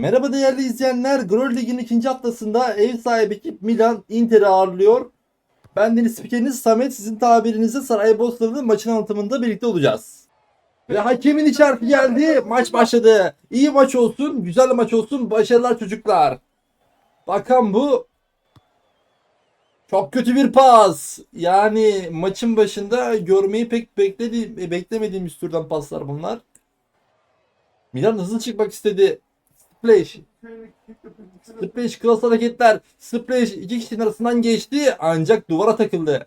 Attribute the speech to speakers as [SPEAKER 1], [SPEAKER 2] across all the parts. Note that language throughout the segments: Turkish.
[SPEAKER 1] Merhaba değerli izleyenler. Gol Lig'in ikinci haftasında ev sahibi ekip Milan Inter'i ağırlıyor. Ben Deniz Spikeriniz Samet. Sizin tabirinizle Saraybosna'nın maçın anlatımında birlikte olacağız. Ve hakemin işareti geldi. Maç başladı. İyi maç olsun. Güzel maç olsun. Başarılar çocuklar. Bakan bu. Çok kötü bir pas. Yani maçın başında görmeyi pek bekledi, beklemediğimiz türden paslar bunlar. Milan hızlı çıkmak istedi. Splash. Splash klas hareketler. Splash iki kişinin arasından geçti ancak duvara takıldı.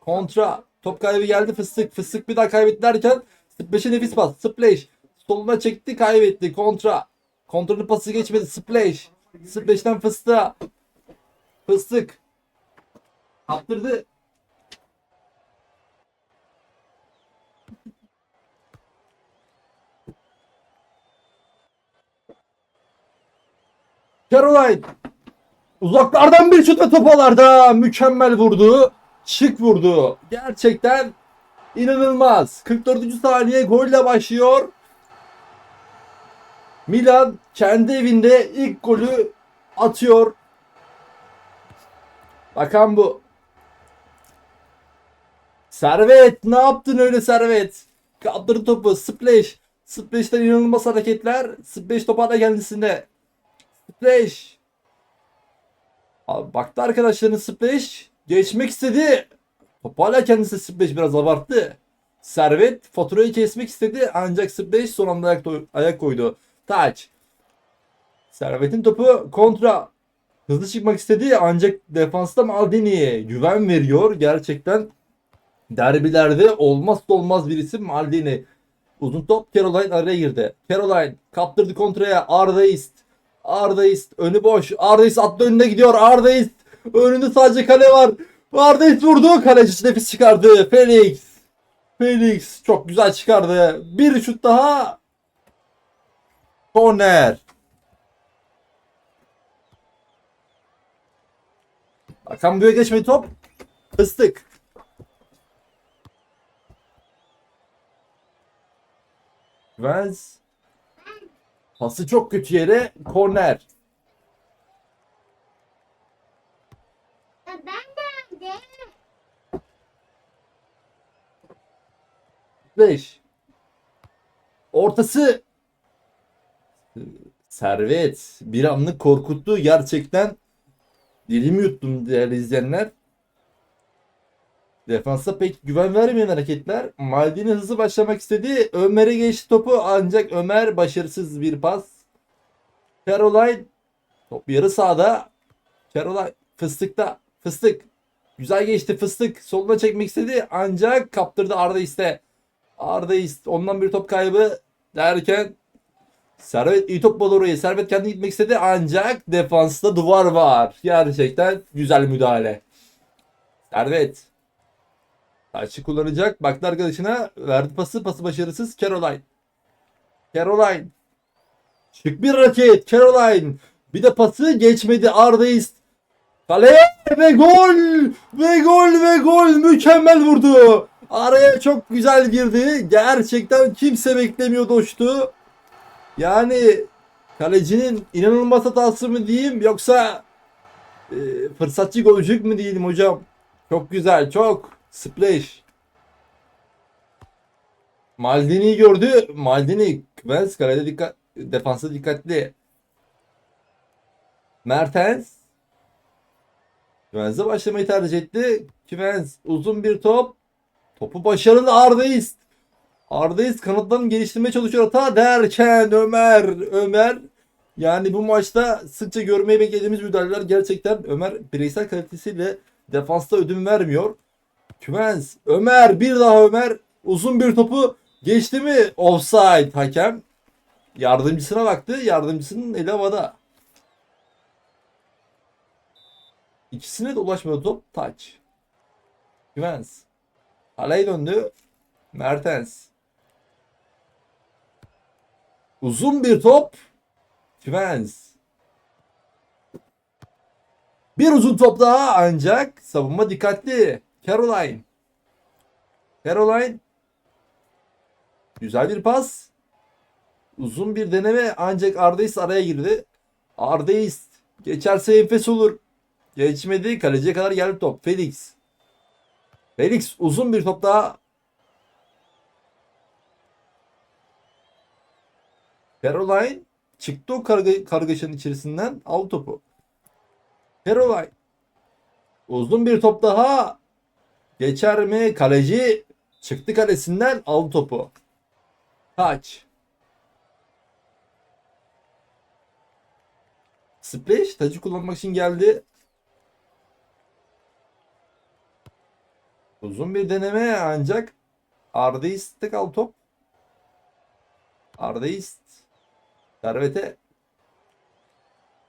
[SPEAKER 1] Kontra. Top kaybı geldi fıstık. Fıstık bir daha kaybetti derken Splash'e nefis pas. Splash. Soluna çekti kaybetti. Kontra. Kontranın pası geçmedi. Splash. Splash'ten fıstığa. Fıstık. Kaptırdı. Caroline. Uzaklardan bir şut ve topalarda mükemmel vurdu. Şık vurdu. Gerçekten inanılmaz. 44. saniye golle başlıyor. Milan kendi evinde ilk golü atıyor. Bakan bu. Servet ne yaptın öyle Servet? Kaptırdı topu. Splash. Splash'ten inanılmaz hareketler. Splash toparla kendisine. Splash. Abi baktı arkadaşların Splash. Geçmek istedi. Top hala kendisi Splash biraz abarttı. Servet faturayı kesmek istedi ancak Splash son anda ayak, ayak koydu. Touch. Servet'in topu kontra. Hızlı çıkmak istedi ancak defansta Maldini'ye güven veriyor. Gerçekten derbilerde olmazsa olmaz bir isim Maldini. Uzun top Caroline araya girdi. Caroline kaptırdı kontraya Arda Ist. Arda Ist önü boş. Arda Ist attı önüne gidiyor. Arda Ist önünde sadece kale var. Arda Ist vurdu. Kaleci nefis çıkardı. Felix. Felix çok güzel çıkardı. Bir şut daha. Korner. Hakan Büyük'e geçmedi top. Fıstık. Vance. Pası çok kötü yere. Korner.
[SPEAKER 2] Ben de
[SPEAKER 1] 5. Ortası. Servet. Bir anlık korkuttu. Gerçekten dilimi yuttum değerli izleyenler. Defansa pek güven vermeyen hareketler. Maldini hızlı başlamak istedi. Ömer'e geçti topu ancak Ömer başarısız bir pas. Caroline top yarı sahada. Caroline fıstıkta. Fıstık. Güzel geçti fıstık. Soluna çekmek istedi ancak kaptırdı Arda iste. Arda ist ondan bir top kaybı derken Servet iyi top buldu orayı. Servet kendi gitmek istedi ancak defansta duvar var. Gerçekten güzel müdahale. Servet. Taçı kullanacak. Baktı arkadaşına. Verdi pası. Pası başarısız. Caroline. Caroline. Şık bir raket. Caroline. Bir de pası geçmedi. Arda ist. Kaleye ve gol. Ve gol ve gol. Mükemmel vurdu. Araya çok güzel girdi. Gerçekten kimse beklemiyordu o şutu. Yani kalecinin inanılmaz hatası mı diyeyim yoksa e, fırsatçı golcük mü diyelim hocam? Çok güzel, çok. Splash. Maldini'yi gördü. Maldini, Kvenz kalede dikkat, defansa dikkatli. Mertens. Kvenz'e başlamayı tercih etti. Kvens uzun bir top. Topu başarılı Arda İst. Arda İst kanatlarını geliştirmeye çalışıyor hata derken Ömer Ömer yani bu maçta sıkça görmeyi beklediğimiz müdahaleler gerçekten Ömer bireysel kalitesiyle defansta ödün vermiyor. Kümens Ömer bir daha Ömer uzun bir topu geçti mi offside hakem yardımcısına baktı yardımcısının eli havada. İkisine de ulaşmadı top touch. Kümens Kaleye döndü. Mertens. Uzun bir top. Kvens. Bir uzun top daha ancak savunma dikkatli. Caroline. Caroline. Güzel bir pas. Uzun bir deneme ancak Ardeist araya girdi. Ardeist geçerse enfes olur. Geçmedi. Kaleciye kadar geldi top. Felix. Felix uzun bir top daha. Caroline çıktı o karga, kargaşanın içerisinden al topu. Caroline. Uzun bir top daha. Geçer mi? Kaleci çıktı kalesinden al topu. Kaç. Splash tacı kullanmak için geldi. Uzun bir deneme ancak Ardeist'te kal top. Ardeist Servete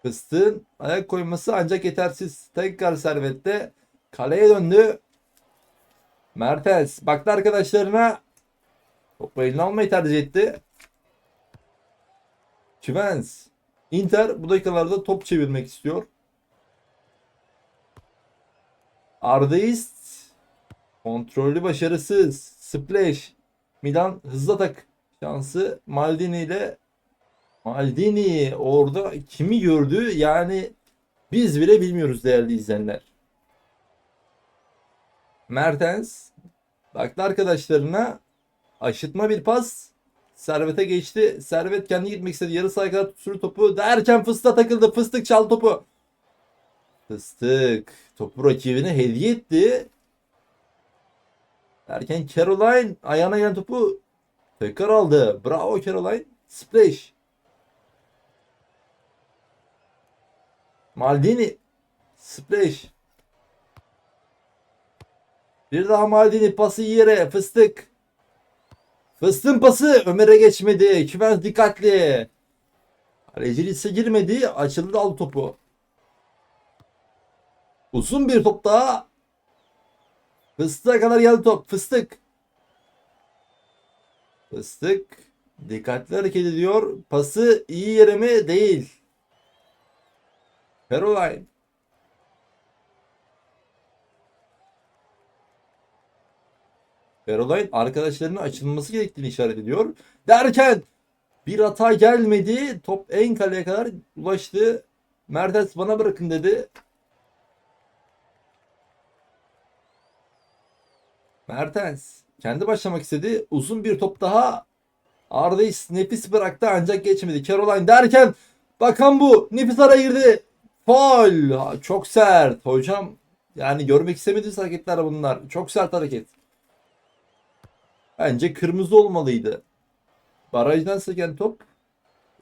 [SPEAKER 1] Fıstığın ayak koyması ancak yetersiz. Tekrar servette kaleye döndü. Mertens baktı arkadaşlarına. Topu eline almayı tercih etti. Chivens. Inter bu dakikalarda top çevirmek istiyor. Ardeist kontrollü başarısız. Splash. Milan hızlı atak şansı Maldini ile Maldini orada kimi gördü? Yani biz bile bilmiyoruz değerli izleyenler. Mertens baktı arkadaşlarına aşıtma bir pas. Servet'e geçti. Servet kendi gitmek istedi. Yarı sahaya kadar tutuşturdu topu. Derken fıstığa takıldı. Fıstık çal topu. Fıstık topu rakibine hediye etti. Derken Caroline ayağına gelen topu tekrar aldı. Bravo Caroline. Splash. Maldini. Splash. Bir daha Maldini pası yere. Fıstık. Fıstığın pası Ömer'e geçmedi. Kümen dikkatli. Kaleci girmedi. Açıldı al topu. Uzun bir top daha. Fıstığa kadar geldi top. Fıstık. Fıstık. Dikkatli hareket ediyor. Pası iyi yere mi? Değil. Caroline. Caroline arkadaşlarının açılması gerektiğini işaret ediyor. Derken bir hata gelmedi. Top en kaleye kadar ulaştı. Mertens bana bırakın dedi. Mertens kendi başlamak istedi. Uzun bir top daha. Arda'yı nefis bıraktı ancak geçmedi. Caroline derken bakan bu. Nefis araya girdi. Faul. Çok sert. Hocam yani görmek istemediğiniz hareketler bunlar. Çok sert hareket. Bence kırmızı olmalıydı. Barajdan seken top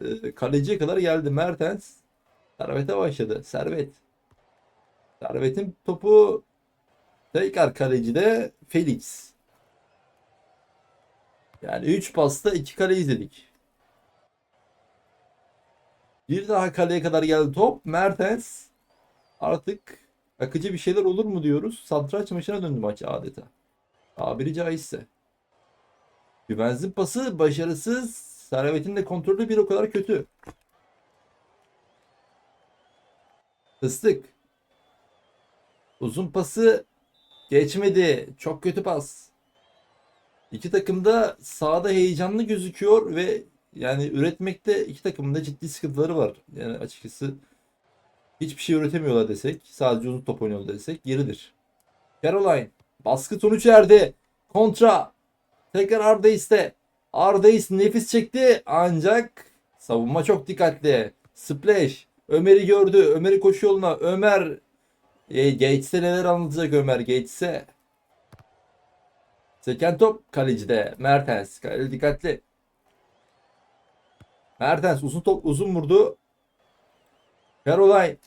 [SPEAKER 1] e, kaleciye kadar geldi. Mertens Servet'e başladı. Servet. Servet'in topu tekrar kalecide Felix. Yani 3 pasta 2 kale izledik. Bir daha kaleye kadar geldi top. Mertens artık akıcı bir şeyler olur mu diyoruz. Satranç maçına döndü maç adeta. Tabiri caizse. Güvenzin pası başarısız. Servet'in de kontrolü bir o kadar kötü. Fıstık. Uzun pası geçmedi. Çok kötü pas. İki takım da sahada heyecanlı gözüküyor ve yani üretmekte iki takımın da ciddi sıkıntıları var. Yani açıkçası hiçbir şey üretemiyorlar desek, sadece uzun top oynuyorlar desek yeridir. Caroline baskı sonuç erdi. Kontra Tekrar Ardeis'te. Ardeis nefis çekti ancak savunma çok dikkatli. Splash. Ömer'i gördü. Ömer'i koşu yoluna. Ömer e, Gates'e neler anlatacak Ömer Gates'e. Seken top kalecide. Mertens. Kale dikkatli. Mertens uzun top uzun vurdu. Caroline.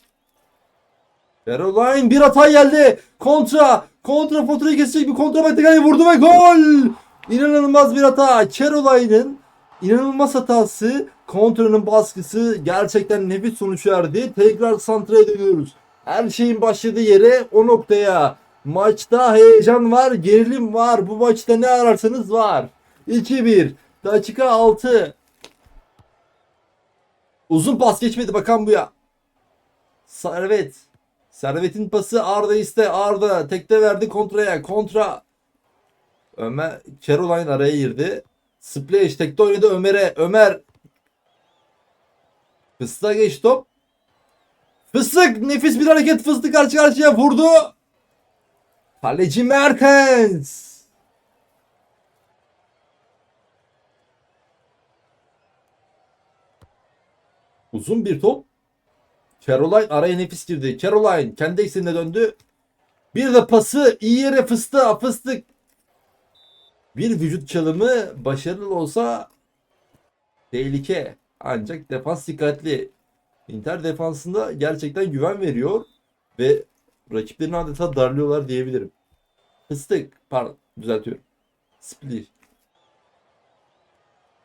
[SPEAKER 1] Caroline bir hata geldi. Kontra. Kontra faturayı kesecek bir kontra kaleye vurdu ve gol. İnanılmaz bir hata. Caroline'ın inanılmaz hatası. Kontranın baskısı gerçekten nefis sonuç verdi. Tekrar santraya dönüyoruz. Her şeyin başladığı yere o noktaya. Maçta heyecan var, gerilim var. Bu maçta ne ararsanız var. 2-1. Dakika 6. Uzun pas geçmedi bakan bu ya. Servet. Servet'in pası Arda iste. Arda tekte verdi kontraya. Kontra. Ömer Caroline araya girdi. Splash tekte oynadı Ömer'e. Ömer Fıstığa geç top. Fıstık nefis bir hareket fıstık karşı karşıya vurdu. Kaleci Mertens. Uzun bir top. Caroline araya nefis girdi. Caroline kendi eksenine döndü. Bir de pası iyi yere fıstığa fıstık. Bir vücut çalımı başarılı olsa tehlike. Ancak defans dikkatli. Inter defansında gerçekten güven veriyor ve rakiplerini adeta darlıyorlar diyebilirim. Fıstık. Pardon düzeltiyorum. Split.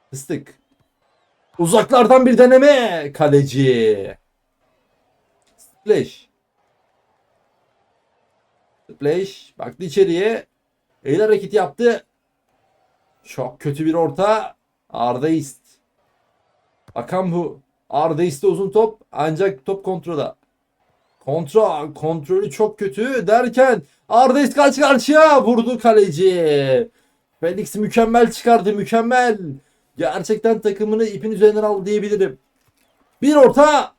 [SPEAKER 1] Fıstık. Uzaklardan bir deneme. Kaleci. Splash. Splash. Baktı içeriye. El hareketi yaptı. Çok kötü bir orta. Arda ist. Bakan bu. Arda ist'e uzun top. Ancak top kontrola. Kontrol. Kontrolü çok kötü derken Arda ist karşı karşıya vurdu kaleci. Felix mükemmel çıkardı. Mükemmel. Gerçekten takımını ipin üzerinden aldı diyebilirim. Bir orta.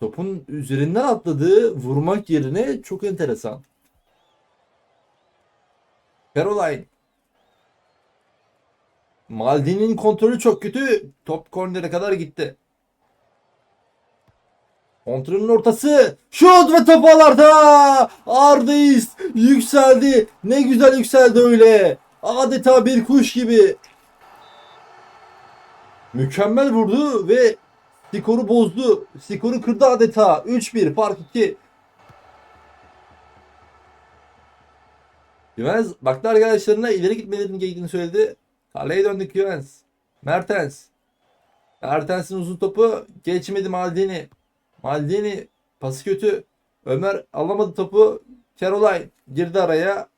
[SPEAKER 1] Topun üzerinden atladığı vurmak yerine çok enteresan. Caroline. Maldini'nin kontrolü çok kötü. Top kornere kadar gitti. Kontrolün ortası. Şut ve top ağlarda. Arda'yız. Yükseldi. Ne güzel yükseldi öyle. Adeta bir kuş gibi. Mükemmel vurdu ve skoru bozdu. Skoru kırdı adeta. 3-1 fark 2. Güvenz baktı arkadaşlarına ileri gitmelerinin gerektiğini söyledi. Kaleye döndük Güvenz. Mertens. Mertens'in uzun topu geçmedi Maldini. Maldini pası kötü. Ömer alamadı topu. Caroline girdi araya.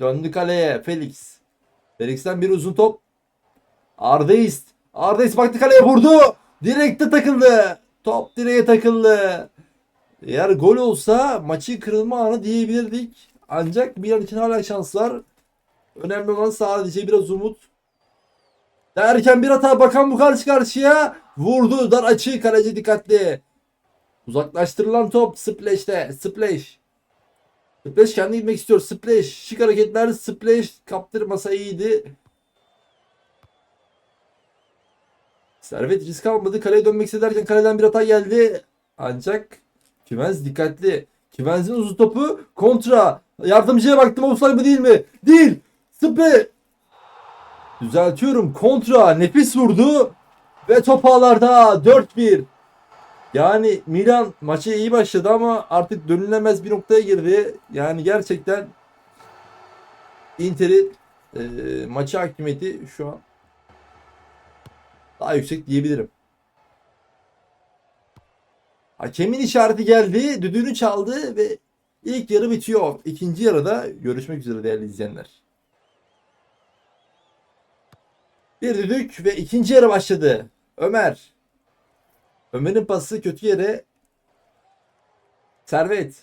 [SPEAKER 1] Döndü kaleye. Felix. Felix'ten bir uzun top. Ardeist. Ardeist baktı kaleye vurdu. Direkte takıldı. Top direğe takıldı. Eğer gol olsa maçı kırılma anı diyebilirdik. Ancak bir an için hala şanslar. Önemli olan sadece biraz umut. Derken bir hata bakan bu karşı karşıya vurdu. Dar açı kaleci dikkatli. Uzaklaştırılan top Splash'te. Splash. Splash kendi gitmek istiyor. Splash. Şık hareketler. Splash kaptırmasa iyiydi. Servet risk almadı. Kaleye dönmek istederken kaleden bir hata geldi. Ancak Kivens dikkatli. Kivens'in uzun topu kontra. Yardımcıya baktım offside mı değil mi? Değil. Sıpı. Düzeltiyorum. Kontra. Nefis vurdu. Ve top ağlarda 4-1. Yani Milan maçı iyi başladı ama artık dönülemez bir noktaya girdi. Yani gerçekten Inter'in e, maçı hakimiyeti şu an daha yüksek diyebilirim. Hakemin işareti geldi, düdüğünü çaldı ve ilk yarı bitiyor. İkinci yarıda görüşmek üzere değerli izleyenler. Bir düdük ve ikinci yarı başladı. Ömer. Ömer'in pası kötü yere. Servet.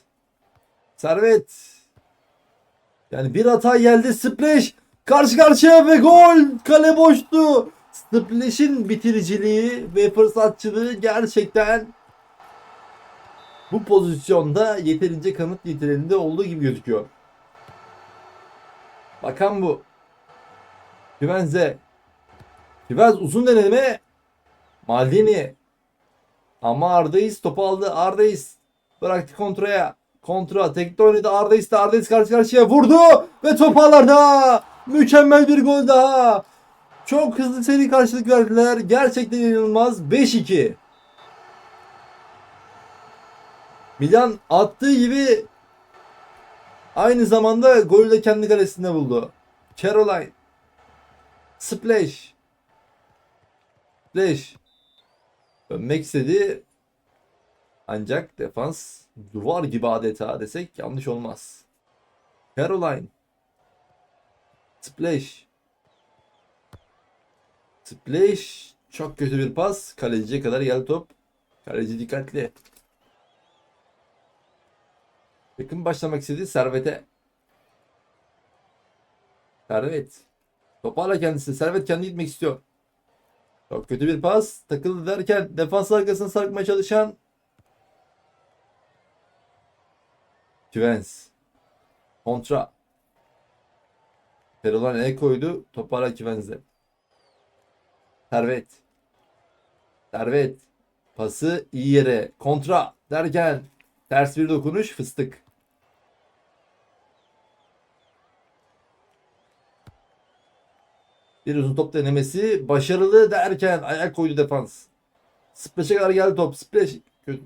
[SPEAKER 1] Servet. Yani bir hata geldi. Splash. Karşı karşıya ve gol. Kale boştu. Splash'in bitiriciliği ve fırsatçılığı gerçekten bu pozisyonda yeterince kanıt niteliğinde olduğu gibi gözüküyor. Bakan bu. Güvenze. Güvenz uzun deneme. Maldini. Ama Arda'yız topu aldı. Arda'yız. Bıraktı kontraya. Kontra. Tekte oynadı. Arda'yız da Arda'yız karşı karşıya vurdu. Ve top ağlarda. Mükemmel bir gol daha. Çok hızlı seri karşılık verdiler. Gerçekten inanılmaz. 5-2. Milan attığı gibi aynı zamanda golü de kendi kalesinde buldu. Caroline. Splash. Splash. Dönmek istedi. Ancak defans duvar gibi adeta desek yanlış olmaz. Caroline. Splash. Splash. Çok kötü bir pas. Kaleciye kadar geldi top. Kaleci dikkatli. Takım başlamak istedi. Servet'e. Servet. Top hala kendisi. Servet kendi gitmek istiyor. Çok kötü bir pas. Takıldı derken defans arkasına sarkmaya çalışan Kivens. Kontra. Caroline el koydu. Top hala Kivens'de. Servet. Servet. Pası iyi yere. Kontra derken ters bir dokunuş fıstık. Bir uzun top denemesi başarılı derken ayak koydu defans. Splash'e kadar geldi top. Splash kötü,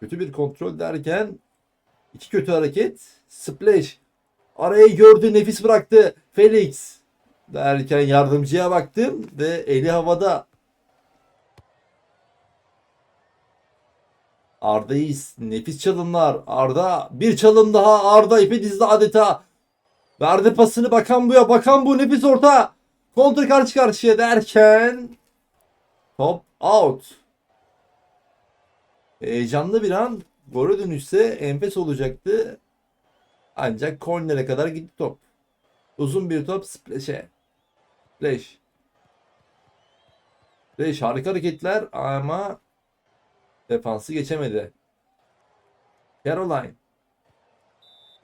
[SPEAKER 1] kötü bir kontrol derken iki kötü hareket. Splash arayı gördü nefis bıraktı. Felix derken yardımcıya baktım ve eli havada. Arda'yız. Nefis çalımlar. Arda bir çalım daha. Arda ipi dizdi adeta. Verdi pasını bakan buya bakan bu nefis orta. Kontra karşı karşıya derken top out. Heyecanlı bir an gole dönüşse enfes olacaktı. Ancak kornere kadar gitti top. Uzun bir top splash'e. Splash. Splash harika hareketler ama defansı geçemedi. Caroline.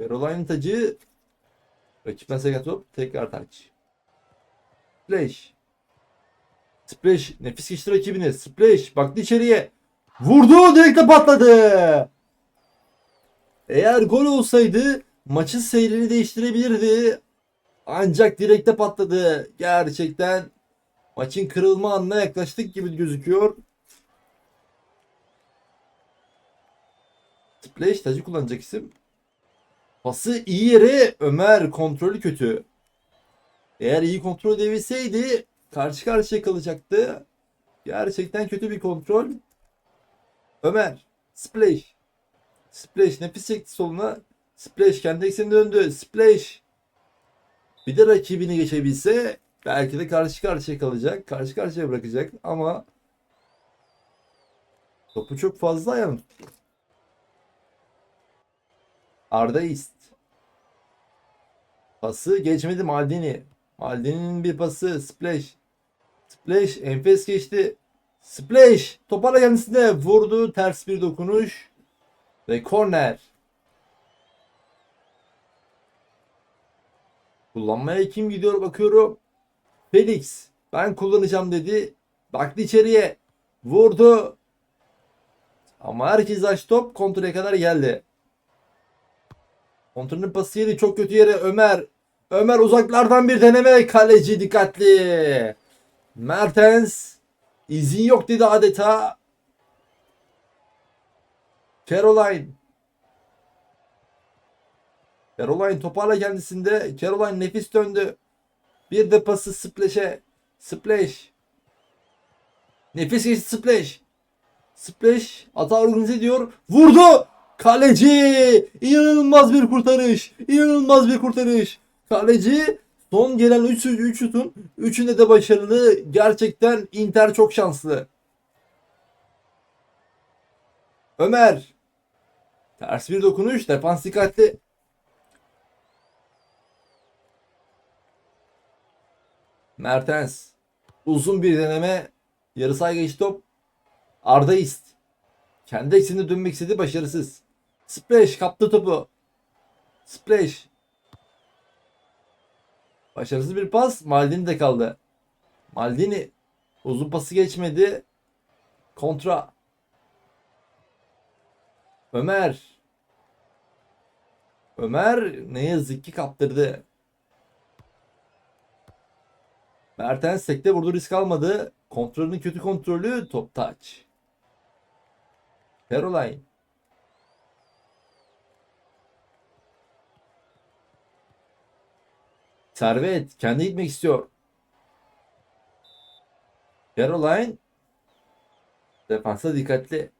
[SPEAKER 1] Caroline'ın tacı rakipten seken top tekrar taç. Splash. Splash. Nefis geçti rakibini. Splash. Baktı içeriye. Vurdu. Direkte patladı. Eğer gol olsaydı maçın seyrini değiştirebilirdi. Ancak direkte patladı. Gerçekten maçın kırılma anına yaklaştık gibi gözüküyor. Splash tacı kullanacak isim. Pası iyi yere Ömer kontrolü kötü. Eğer iyi kontrol edebilseydi karşı karşıya kalacaktı. Gerçekten kötü bir kontrol. Ömer. Splash. Splash nefis çekti soluna. Splash kendi eksenine döndü. Splash. Bir de rakibini geçebilse belki de karşı karşıya kalacak. Karşı karşıya bırakacak ama topu çok fazla ayağını tuttu. Arda Ist. Pası geçmedi Maldini. Maldini'nin bir pası. Splash. Splash. Enfes geçti. Splash. Toparla kendisine. Vurdu. Ters bir dokunuş. Ve korner. Kullanmaya kim gidiyor bakıyorum. Felix. Ben kullanacağım dedi. Baktı içeriye. Vurdu. Ama herkes aç top kontrole kadar geldi. Kontrolün pası yedi çok kötü yere Ömer. Ömer uzaklardan bir deneme. Kaleci dikkatli. Mertens. izin yok dedi adeta. Caroline. Caroline toparla kendisinde. Caroline nefis döndü. Bir de pası Splash'e. Splash. Nefis geçti Splash. Splash hata organize ediyor. Vurdu. Kaleci. İnanılmaz bir kurtarış. İnanılmaz bir kurtarış. Kaleci son gelen 3 3 şutun 3'ünde de başarılı. Gerçekten Inter çok şanslı. Ömer. Ters bir dokunuş. Defans dikkatli. Mertens. Uzun bir deneme. Yarı sahaya geçti top. Arda ist. Kendi eksenine dönmek istedi başarısız. Splash kaptı topu. Splash. Başarısız bir pas. Maldini de kaldı. Maldini uzun pası geçmedi. Kontra. Ömer. Ömer ne yazık ki kaptırdı. Mertens tekte vurdu risk almadı. Kontrolünün kötü kontrolü top touch. Caroline. Servet kendi gitmek istiyor. Caroline defansa dikkatli.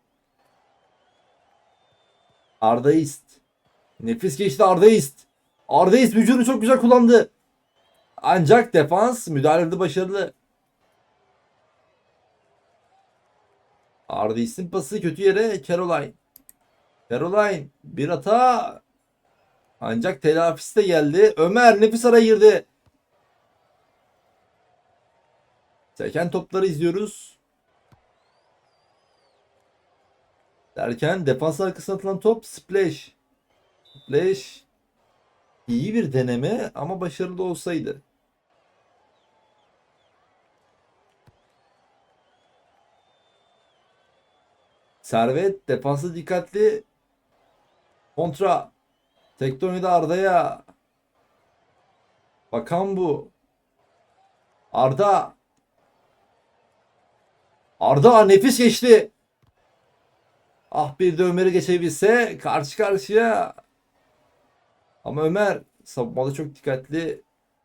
[SPEAKER 1] Arda Ist. Nefis geçti Arda Ist. Arda vücudunu çok güzel kullandı. Ancak defans müdahalede başarılı. Arda Ist'in pası kötü yere Caroline. Caroline bir hata ancak telafisi de geldi. Ömer nefis araya girdi. Seken topları izliyoruz. Derken defans arkasına atılan top splash. Splash iyi bir deneme ama başarılı olsaydı. Servet defansı dikkatli. Kontra. Tektonide Arda'ya. Bakan bu. Arda. Arda nefis geçti. Ah bir de Ömer'i geçebilse karşı karşıya. Ama Ömer savunmada çok dikkatli.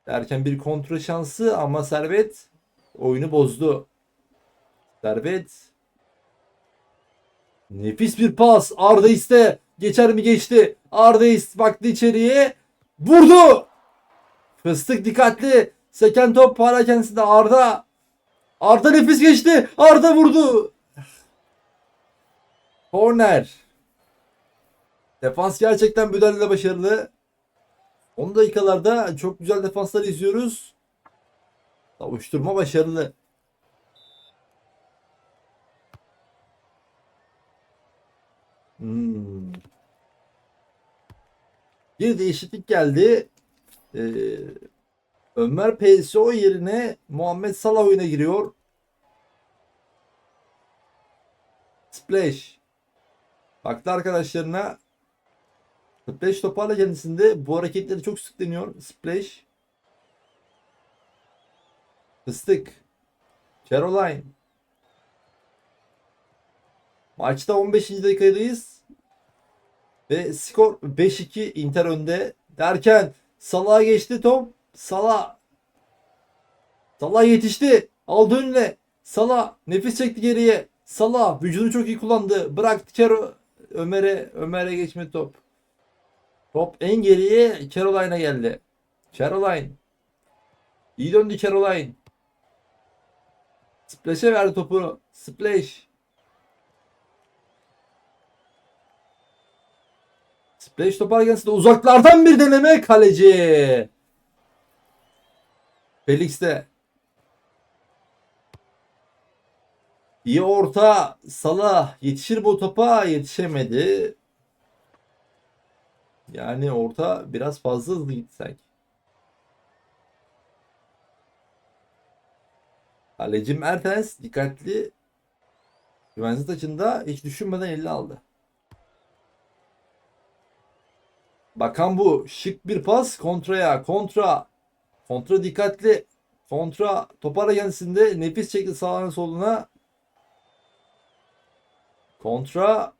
[SPEAKER 1] Derken bir kontrol şansı ama Servet oyunu bozdu. Servet Nefis bir pas. Arda iste. Geçer mi geçti. Arda iste baktı içeriye. Vurdu. Fıstık dikkatli. Seken top hala kendisinde Arda. Arda nefis geçti. Arda vurdu. Korner. Defans gerçekten müdahale başarılı. 10 dakikalarda çok güzel defanslar izliyoruz. Savuşturma başarılı. Hmm. Bir değişiklik geldi. Ee, Ömer PSO yerine Muhammed Salah oyuna giriyor. Splash. Baktı arkadaşlarına. Splash toparla kendisinde. Bu hareketleri çok sık deniyor. Splash. Fıstık. Caroline. Maçta 15. dakikadayız. Ve skor 5-2 Inter önde. Derken Salah'a geçti top. Salah. Salah yetişti. Aldı önüne. Salah nefis çekti geriye. Salah vücudunu çok iyi kullandı. Bıraktı Kero Ömer'e Ömer'e geçmedi top. Top en geriye Caroline'a geldi. Caroline. İyi döndü Caroline. Splash'e verdi topu. Splash. Splash topar gelsin uzaklardan bir deneme kaleci. Felix de. İyi orta Salah yetişir bu topa yetişemedi. Yani orta biraz fazla hızlı gitti sanki. Kaleci Mertens dikkatli. Güvensiz açında hiç düşünmeden elini aldı. Bakan bu. Şık bir pas. Kontraya. Kontra. Kontra dikkatli. Kontra. Topara kendisinde. Nefis çekti sağına soluna. Kontra.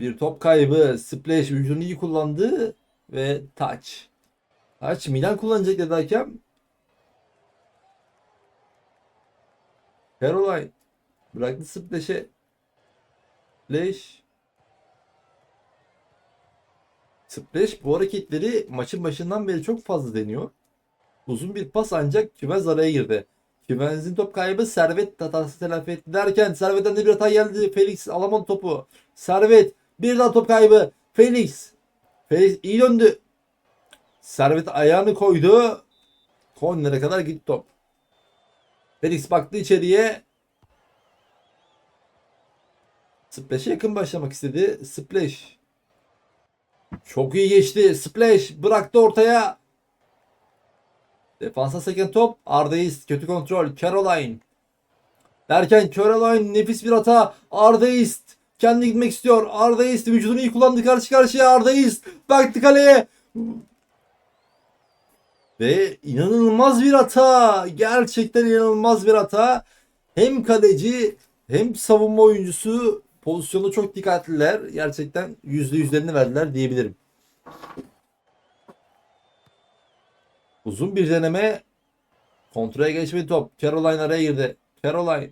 [SPEAKER 1] Bir top kaybı. Splash vücudunu iyi kullandı. Ve touch. Touch. Milan kullanacak dedi hakem. Caroline. Bıraktı splash'e. Splash. Splash bu hareketleri maçın başından beri çok fazla deniyor. Uzun bir pas ancak Küvez araya girdi. Küvez'in top kaybı Servet hatası telafi etti derken Servet'ten de bir hata geldi. Felix alamadı topu. Servet bir daha top kaybı. Felix. Felix iyi döndü. Servet ayağını koydu. Korner'e kadar gitti top. Felix baktı içeriye. Splash'e yakın başlamak istedi. Splash. Çok iyi geçti. Splash bıraktı ortaya. Defansa seken top. Arda'yız. Kötü kontrol. Caroline. Derken Caroline nefis bir hata. Arda'yız. Kendi gitmek istiyor. Arda'yız. Vücudunu iyi kullandı. Karşı karşıya Arda'yız. Baktı kaleye. Ve inanılmaz bir hata. Gerçekten inanılmaz bir hata. Hem kaleci hem savunma oyuncusu pozisyonu çok dikkatliler. Gerçekten yüzde yüzlerini verdiler diyebilirim. Uzun bir deneme. Kontraya geçmedi top. Caroline araya girdi. Caroline.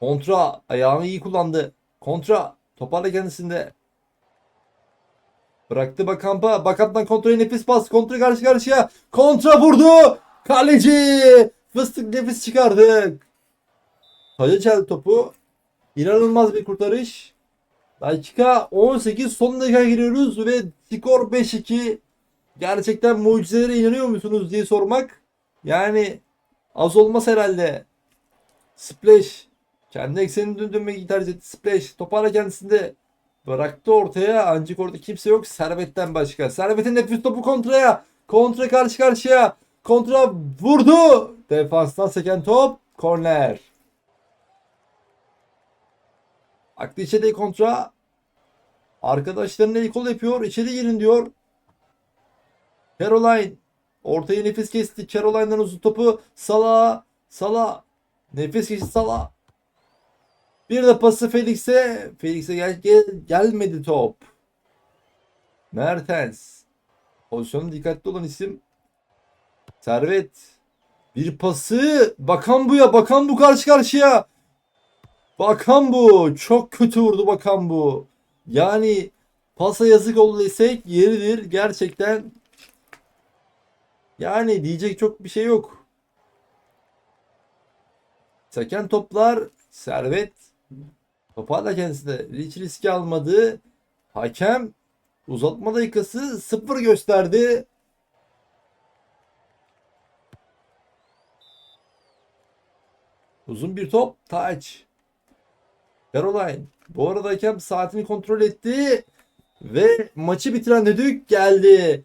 [SPEAKER 1] Kontra. Ayağını iyi kullandı. Kontra. Toparla kendisinde. Bıraktı Bakampa. Bakamp'tan kontraya nefis pas. Kontra karşı karşıya. Kontra vurdu. Kaleci. Fıstık nefis çıkardı. Taca topu. İnanılmaz bir kurtarış. Dakika 18 son dakika giriyoruz ve skor 5-2. Gerçekten mucizelere inanıyor musunuz diye sormak. Yani Az olmaz herhalde. Splash. Kendi eksenini döndürmeyi tercih etti. Splash. Toparla kendisinde. Bıraktı ortaya. Ancak orada kimse yok. Servet'ten başka. Servet'in nefis topu kontraya. Kontra karşı karşıya. Kontra vurdu. Defanstan seken top. Korner. Aklı içeri kontra. Arkadaşlarına kol yapıyor. İçeri girin diyor. Caroline. Ortayı nefis kesti. Caroline'dan uzun topu. Sala. Sala. Nefis geçti Sala. Bir de pası Felix'e. Felix'e gel, gel, gelmedi top. Mertens. Pozisyonu dikkatli olan isim. Servet. Bir pası. Bakan bu ya. Bakan bu karşı karşıya. Bakan bu. Çok kötü vurdu Bakan bu. Yani pasa yazık oldu desek yeridir. Gerçekten yani diyecek çok bir şey yok. Seken toplar Servet toparla kendisi de hiç riski almadı. Hakem uzatma dakikası sıfır gösterdi. Uzun bir top. Taç. Caroline. Bu arada hakem saatini kontrol etti. Ve maçı bitiren düdük geldi.